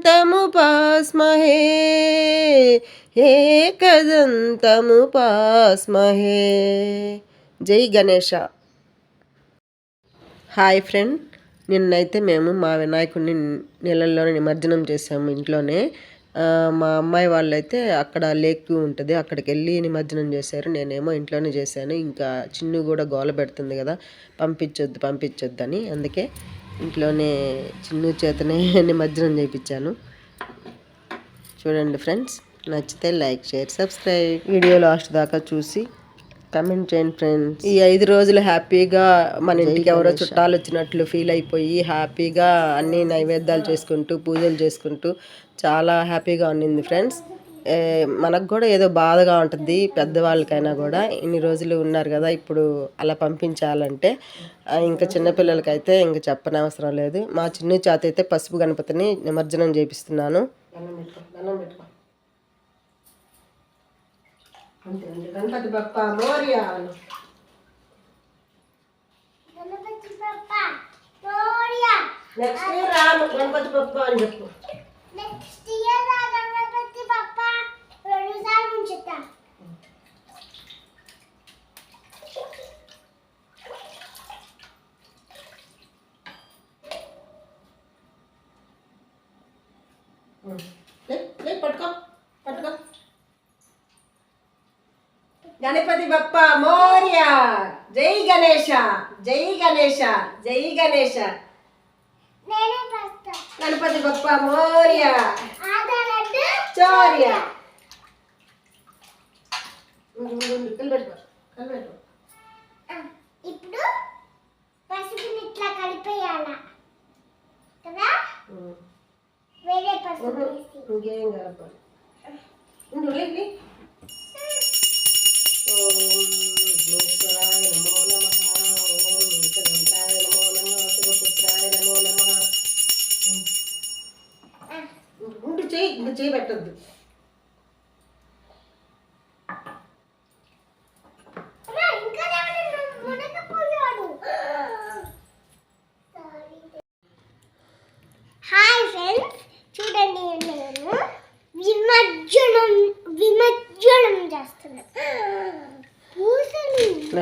ఏకదంతముపాస్మహే ఏకదంతముపాస్మహే జై Ganesha. Hi friend నిన్నైతే మేము మా వినాయకుడిని నీళ్ళల్లోనే నిమజ్జనం చేసాము ఇంట్లోనే. మా అమ్మాయి వాళ్ళైతే అక్కడ లేక్ ఉంటుంది అక్కడికి వెళ్ళి నిమజ్జనం చేశారు. నేనేమో ఇంట్లోనే చేశాను ఇంకా చిన్ను కూడా గోల పెడుతుంది కదా పంపించొద్దు పంపించొద్దు అని అందుకే ఇంట్లోనే చిన్ను చేతనే నిమజ్జనం చేయించాను. చూడండి ఫ్రెండ్స్ నచ్చితే like share subscribe. Video last దాకా చూసి కమెంట్ చేయండి ఫ్రెండ్స్. ఈ ఐదు రోజులు హ్యాపీగా మన ఇంటికి ఎవరో చుట్టాలు వచ్చినట్లు ఫీల్ అయిపోయి హ్యాపీగా అన్ని నైవేద్యాలు చేసుకుంటూ పూజలు చేసుకుంటూ చాలా హ్యాపీగా ఉండింది ఫ్రెండ్స్. మనకు కూడా ఏదో బాధగా ఉంటుంది పెద్దవాళ్ళకైనా కూడా. ఇన్ని రోజులు ఉన్నారు కదా ఇప్పుడు అలా పంపించాలంటే ఇంకా చిన్నపిల్లలకైతే ఇంకా చెప్పనవసరం లేదు. మా చిన్న చేత అయితే పసుపు గణపతిని నిమజ్జనం చేపిస్తున్నాను. గణపతి బప్ప మోరియా గణపతి బప్ప మోరియా నెక్స్ట్ రాము గణపతి బప్ప అని చెప్పు. లే, లే, పట్టుకో పట్టుకో. గణపతి బప్ప మోర్య జై గణేష జై గణేష జై గణేష గణపతి బప్ప మోర్య చోర్య. ఉండు, ఉండు, ఇంకేం కలప ఉండు, లే, లే. నమో ఓం నమో నమః శివపుత్రాయ నమో నమః ఉండు చేయి ఇంక చేయి വീട്ടിൽ